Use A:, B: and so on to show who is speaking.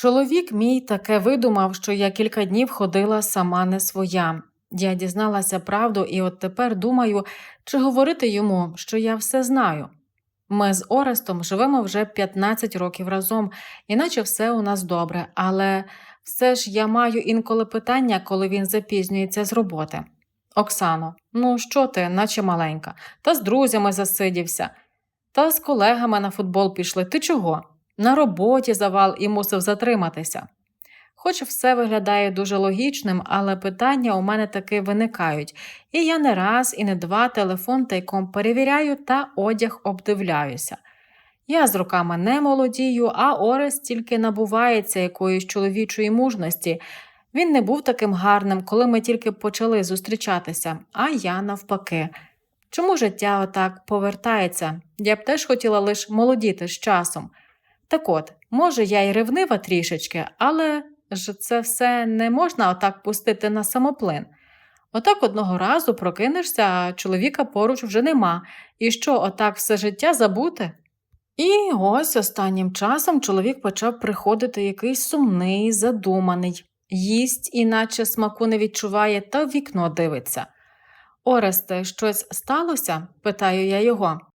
A: Чоловік мій таке видумав, що я кілька днів ходила сама не своя. Я дізналася правду і от тепер думаю, чи говорити йому, що я все знаю. Ми з Орестом живемо вже 15 років разом, іначе все у нас добре, але все ж я маю інколи питання, коли він запізнюється з роботи. Оксано, ну що ти, наче маленька, та з друзями засидівся, та з колегами на футбол пішли. Ти чого? На роботі завал і мусив затриматися. Хоч все виглядає дуже логічним, але питання у мене таки виникають, і я не раз і не два телефон тайком перевіряю та одяг обдивляюся. Я з роками не молодію, а Орес тільки набувається якоїсь чоловічої мужності. Він не був таким гарним, коли ми тільки почали зустрічатися, а я навпаки. Чому життя отак повертається? Я б теж хотіла лише молодіти з часом. Так от, може, я й ревнива трішечки, але ж це все не можна отак пустити на самоплин. Отак одного разу прокинешся, а чоловіка поруч вже нема, і що, отак все життя забути? І ось останнім часом чоловік почав приходити якийсь сумний, задуманий, їсть, іначе смаку не відчуває, та в вікно дивиться. Оресте, щось сталося? питаю я його.